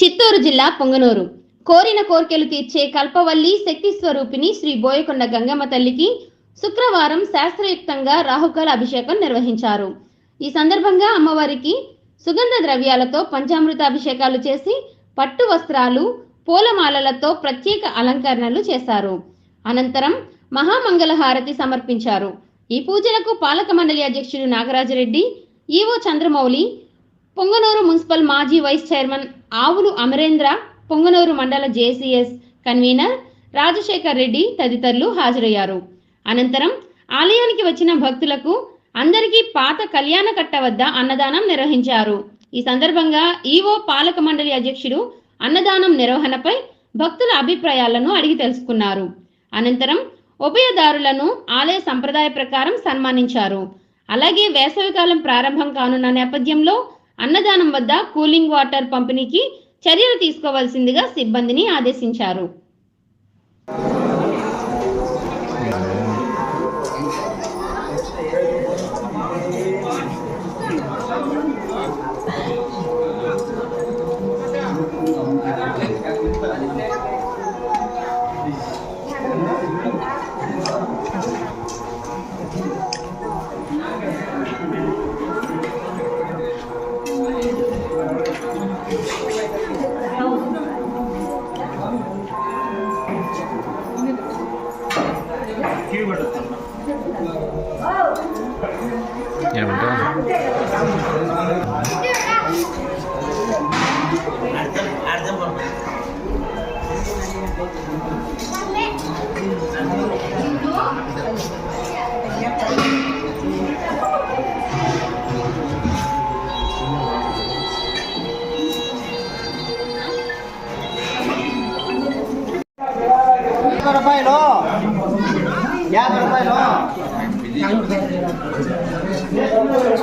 చిత్తూరు జిల్లా పొంగనూరు. కోరిన కోర్కెలు తీర్చే కల్పవల్లి శక్తి స్వరూపిణి శ్రీ బోయకొండ గంగమ్మ తల్లికి శుక్రవారం శాస్త్రయుక్తంగా రాహుకాల అభిషేకం నిర్వహించారు. ఈ సందర్భంగా అమ్మవారికి సుగంధ ద్రవ్యాలతో పంచామృత అభిషేకాలు చేసి పట్టు వస్త్రాలు పూలమాలలతో ప్రత్యేక అలంకరణలు చేశారు. అనంతరం మహామంగళ హారతి సమర్పించారు. ఈ పూజలకు పాలక మండలి అధ్యక్షుడు నాగరాజరెడ్డి ఈవో చంద్రమౌళి పొంగనూరు మున్సిపల్ మాజీ వైస్ చైర్మన్ ఆవులు అమరేంద్ర పొంగనూరు మండల జేసీఎస్ కన్వీనర్ రాజశేఖర్ రెడ్డి తదితరులు హాజరయ్యారు. అనంతరం ఆలయానికి వచ్చిన భక్తులకు అందరికీ పాత కళ్యాణ కట్ట వద్ద అన్నదానం నిర్వహించారు. ఈ సందర్భంగా ఈవో పాలక మండలి అధ్యక్షుడు అన్నదానం నిర్వహణపై భక్తుల అభిప్రాయాలను అడిగి తెలుసుకున్నారు. అనంతరం ఉభయదారులను ఆలయ సంప్రదాయ ప్రకారం సన్మానించారు. అలాగే వేసవికాలం ప్రారంభం కానున్న నేపథ్యంలో అన్నదానం వద్ద కూలింగ్ వాటర్ పంపిణీకి చర్యలు తీసుకోవాల్సిందిగా సిబ్బందిని ఆదేశించారు. Hmm. ఏమంటారు రూపాయలు యాభై రూపాయలు.